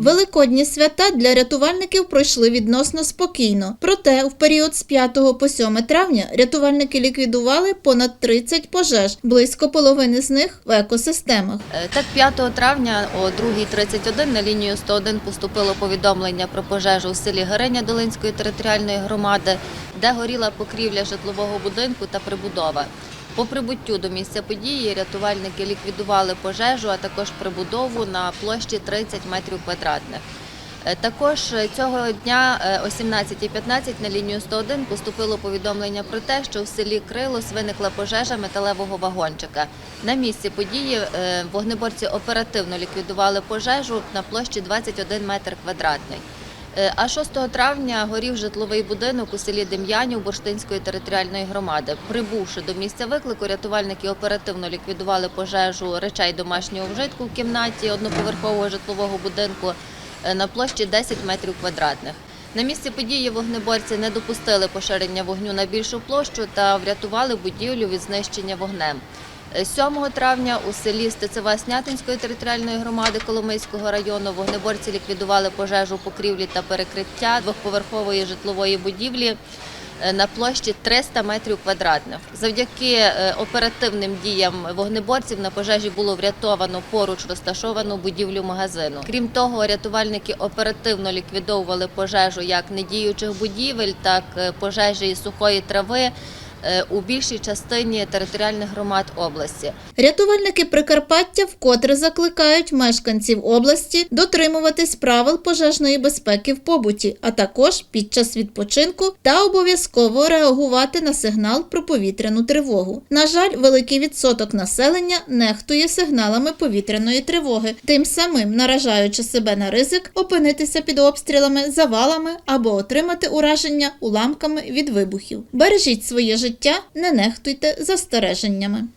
Великодні свята для рятувальників пройшли відносно спокійно. Проте в період з 5 по 7 травня рятувальники ліквідували понад 30 пожеж, близько половини з них в екосистемах. Е, Так, 5 травня о 2.31 на лінію 101 поступило повідомлення про пожежу у селі Гереня Долинської територіальної громади, де горіла покрівля житлового будинку та прибудова. По прибуттю до місця події рятувальники ліквідували пожежу, а також прибудову на площі 30 метрів квадратних. Е, Також цього дня е, о 17.15 на лінію 101 поступило повідомлення про те, що в селі Крилос виникла пожежа металевого вагончика. На місці події е, вогнеборці оперативно ліквідували пожежу на площі 21 метр квадратний. Е, А 6 травня горів житловий будинок у селі Дем'янів Бурштинської територіальної громади. Прибувши до місця виклику, рятувальники оперативно ліквідували пожежу речей домашнього вжитку в кімнаті одноповерхового житлового будинку е, на площі 10 метрів квадратних. На місці події вогнеборці не допустили поширення вогню на більшу площу та врятували будівлю від знищення вогнем. Е, 7 травня у селі Стецева Снятинської територіальної громади Коломийського району вогнеборці ліквідували пожежу покрівлі та перекриття двохповерхової житлової будівлі е, на площі 300 метрів квадратних. Завдяки е, оперативним діям вогнеборців на пожежі було врятовано поруч розташовану будівлю магазину. Крім того, рятувальники оперативно ліквідовували пожежу як недіючих будівель, так е, пожежі сухої трави у більшій частині територіальних громад області. Рятувальники Прикарпаття вкотре закликають мешканців області дотримуватись правил пожежної безпеки в побуті, а також під час відпочинку та обов'язково реагувати на сигнал про повітряну тривогу. На жаль, великий відсоток населення нехтує сигналами повітряної тривоги, тим самим наражаючи себе на ризик опинитися під обстрілами, завалами або отримати ураження уламками від вибухів. Бережіть своє життя, не нехтуйте застереженнями.